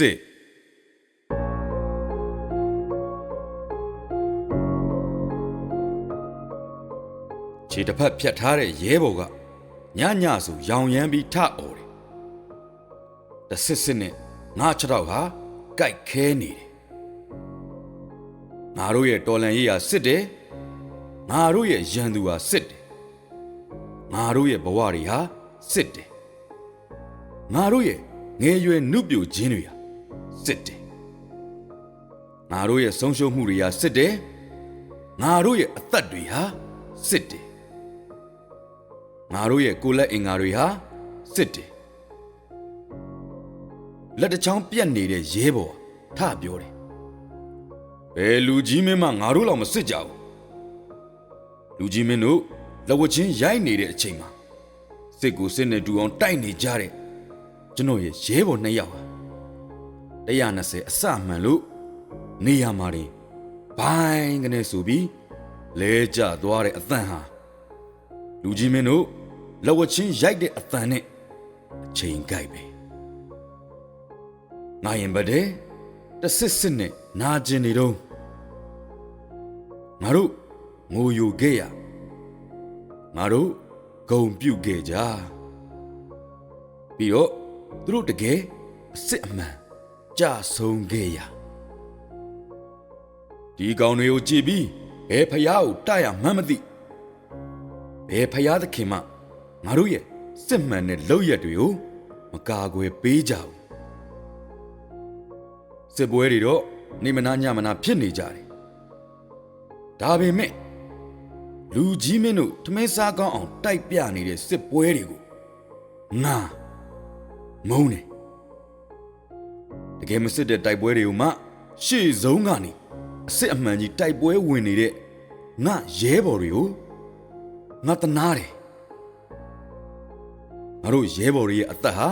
စစ်ခြေတစ်ဖက်ဖြတ်ထားတဲ့ရဲဘော်ကညညဆိုရောင်ရမ်းပြီးထအော်တယ်တဆစ်စစ်နဲ့ငါခြေထောက်ဟာကြိုက်ခဲနေတယ်ငါတို့ရဲ့တော်လန်ရေးဟာစစ်တယ်ငါတို့ရဲ့ရန်သူဟာစစ်တယ်ငါတို့ရဲ့ဘဝတွေဟာစစ်တယ်ငါတို့ရဲ့ငယ်ရွယ်နုပြိုခြင်းတွေဟာ စစ်တယ်ငါတို့ရဲ့ဆုံးရှုံးမှုတွေဟာစစ်တယ်ငါတို့ရဲ့အသက်တွေဟာစစ်တယ်ငါတို့ရဲ့ကိုယ်လက်အင်္ဂါတွေဟာစစ်တယ်လက်တစ်ချောင်းပြက်နေတဲ့ရဲဘော်ထပြောတယ်ဘယ်လူကြီးမင်းမငါတို့လောက်မစစ်ကြဘူးလူကြီးမင်းတို့လက်ဝချင်းရိုက်နေတဲ့အချိန်မှာစစ်ကိုစစ်နဲ့တူအောင်တိုက်နေကြတဲ့ကျွန်တော်ရဲ့ရဲဘော်နှစ်ယောက်ဟာ 120အစမှန်လို့နေရမှာတင်ဘိုင်းကနေဆိုပြီးလဲကျသွားတဲ့အသံဟာလူကြီးမင်းတို့လက်ဝချင်းရိုက်တဲ့အသံနဲ့အချိန်ကြိုက်ပဲငါရင်ပတ်တယ်တဆစ်စစ်နဲ့နာကျင်နေတော့ငါတို့ငိုယိုခဲ့ရငါတို့ဂုံပြုတ်ခဲ့ကြပြီးတော့သူတို့တကယ်အစ်စ်အမှန် ကြဆုံးခဲ့ရဒီကောင်တွေကိုကြည်ပြီးဘယ်ဖျားကိုတရမှန်းမသိဘယ်ဖျားသခင်မှငါတို့ရဲ့စစ်မှန်တဲ့လောက်ရက်တွေကိုမကာကွယ်ပေးကြဘူးစစ်ပွဲတွေတော့နေမနာညမနာဖြစ်နေကြတယ်ဒါပေမဲ့လူကြီးမင်းတို့ထမင်းစားကောင်းအောင်တိုက်ပြနေတဲ့စစ်ပွဲတွေကိုငါမုန်းတယ်တ ကယ်မစစ်တဲ့တိုက်ပွဲတွေကိုမှရှေ့ဆုံးကနေအစစ်အမှန်ကြီးတိုက်ပွဲဝင်နေတဲ့ငါရဲဘော်တွေကိုငါတနာတယ်ငါတို့ရဲဘော်တွေရဲ့အသက်ဟာ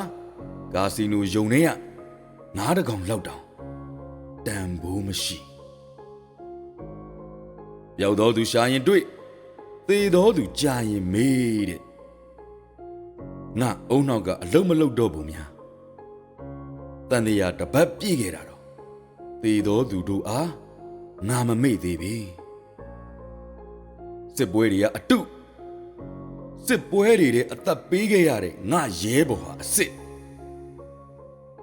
ကာစီနိုယုံနေရငါးတကောင်လောက်တောင်တန်ဖိုးမရှိပျောက်တော်သူရှာရင်တွေ့သေတော်သူကြာရင်မေးတဲ့ငါအုံနောက်က အလုံးမလုံးတော့ဘူးများ တန်တရားတပတ်ပြည့်ခဲ့တာတော့သေတော်သူတို့အားငါမမေ့သေးပြီစစ်ပွဲတွေကအတုစစ်ပွဲတွေတဲ့အသက်ပေးခဲ့ရတဲ့ငါရဲဘော်ဟာအစ်စ်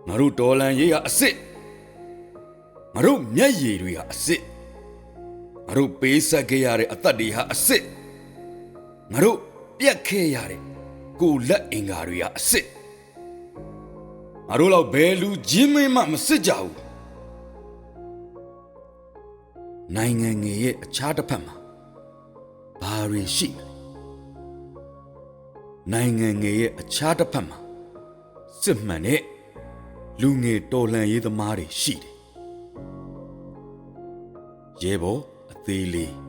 ငါတို့တော်လန်ရေးဟာအစ်စ်ငါတို့မျက်ရည်တွေဟာအစ်စ်ငါတို့ပေးဆက်ခဲ့ရတဲ့အသက်တွေဟာအစ်စ်ငါတို့ပြက်ခဲ့ရတဲ့ကိုယ်လက်အင်္ဂါတွေဟာအစ်စ် ငါတို့တော့ဘယ်လူကြီးမင်းမှမစစ်ကြဘူးနိုင်ငံငယ်ရဲ့အခြားတစ်ဖက်မှာဘာတွေရှိမလဲနိုင်ငံငယ်ရဲ့အခြားတစ်ဖက်မှာစစ်မှန်တဲ့လူငယ်တော်လှန်ရေးသမားတွေရှိတယ်ရဲဘော်အသေးလေး